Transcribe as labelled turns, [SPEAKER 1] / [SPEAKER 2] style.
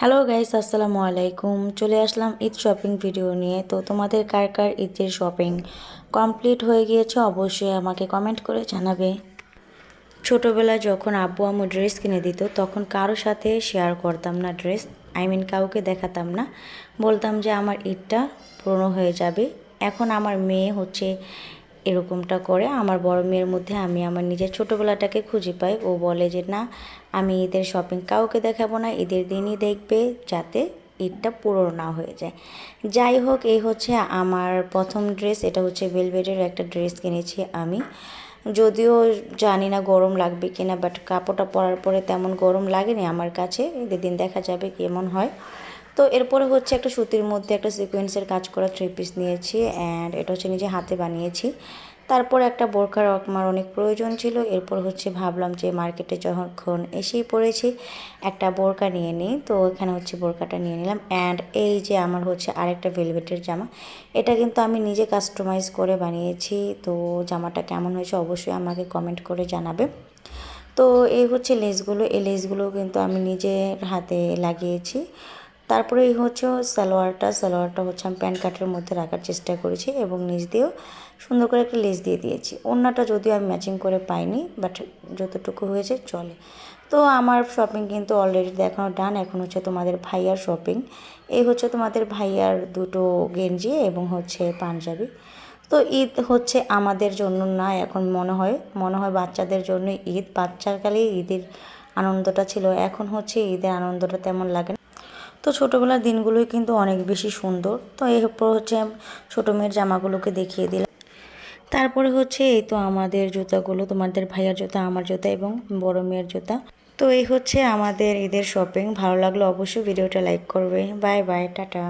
[SPEAKER 1] Hello guys, আসসালামু আলাইকুম। চলে আসলাম ঈদ শপিং ভিডিও নিয়ে। তো তোমাদের কার কার ঈদের শপিং কমপ্লিট হয়ে গিয়েছে অবশ্যই আমাকে কমেন্ট করে জানাবে। ছোটোবেলায় যখন আব্বু আম্মু ড্রেস কিনে দিত, তখন কারও সাথে শেয়ার করতাম না ড্রেস। আই মিন কাউকে দেখাতাম না। বলতাম যে, আমার ঈদটা পুরনো হয়ে যাবে। এখন আমার মেয়ে হচ্ছে এরকমটা করে আমার বড় মেয়ের মধ্যে আমি আমার নিজের ছোটোবেলাটাকে খুঁজে পাই। ও বলে যে, না, আমি ঈদের শপিং কাউকে দেখাবো না ঈদের দিনই দেখবে যাতে ঈদটা পুরো না হয়ে যায়। যাই হোক, এই হচ্ছে আমার প্রথম ড্রেস এটা হচ্ছে ভেলভেটের একটা ড্রেস কিনেছি আমি। যদিও জানি না গরম লাগবে কিনা বাট কাপড়টা পরার পরে তেমন গরম লাগেনি আমার কাছে। ঈদের দিন দেখা যাবে কেমন হয়। তো এরপরে হচ্ছে একটা সুতির মধ্যে একটা সিকোয়েন্সের কাজ করা থ্রি পিস নিয়েছি অ্যান্ড এটা হচ্ছে নিজে হাতে বানিয়েছি। তারপর একটা বোরখার আমার অনেক প্রয়োজন ছিল। এরপর হচ্ছে ভাবলাম যে মার্কেটে যখন এসেই পড়েছি, একটা বোরকা নিয়ে নিই। তো এখানে হচ্ছে বোরকাটা নিয়ে নিলাম অ্যান্ড এই যে আমার হচ্ছে আরেকটা ভেলভেটের জামা, এটা কিন্তু আমি নিজে কাস্টমাইজ করে বানিয়েছি। তো জামাটা কেমন হয়েছে অবশ্যই আমাকে কমেন্ট করে জানাবে। তো এই হচ্ছে লেসগুলো এই লেসগুলো কিন্তু আমি নিজের হাতে লাগিয়েছি। তারপরে এই হচ্ছে সালোয়ারটা সালোয়ারটা হচ্ছে আমি প্যান্ট কাটের মধ্যে রাখার চেষ্টা করেছি এবং নিচ দিয়েও সুন্দর করে একটা লেস দিয়ে দিয়েছি। অন্যটা যদিও আমি ম্যাচিং করে পাইনি, বাট যতটুকু হয়েছে চলে। তো আমার শপিং কিন্তু অলরেডি দেখানো ডান এখন হচ্ছে তোমাদের ভাইয়ার শপিং। এই হচ্ছে তোমাদের ভাইয়ার দুটো গেঞ্জি এবং হচ্ছে পাঞ্জাবি। তো ঈদ হচ্ছে আমাদের জন্য না, এখন মনে হয় মনে হয় বাচ্চাদের জন্য ঈদ। বাচ্চাকালেই ঈদের আনন্দটা ছিল, এখন হচ্ছে ঈদের আনন্দটা তেমন লাগে না। তো ছোটোবেলার দিনগুলোই কিন্তু অনেক বেশি সুন্দর। তো এরপর হচ্ছে ছোটো মেয়ের জামাগুলোকে দেখিয়ে দিলাম। তারপরে হচ্ছে এই তো আমাদের জুতাগুলো, তোমাদের ভাইয়ার জুতা, আমার জুতা এবং বড় মেয়ের জুতা। তো এই হচ্ছে আমাদের ঈদের শপিং ভালো লাগলে অবশ্যই ভিডিওটা লাইক করবে। Bye bye tata.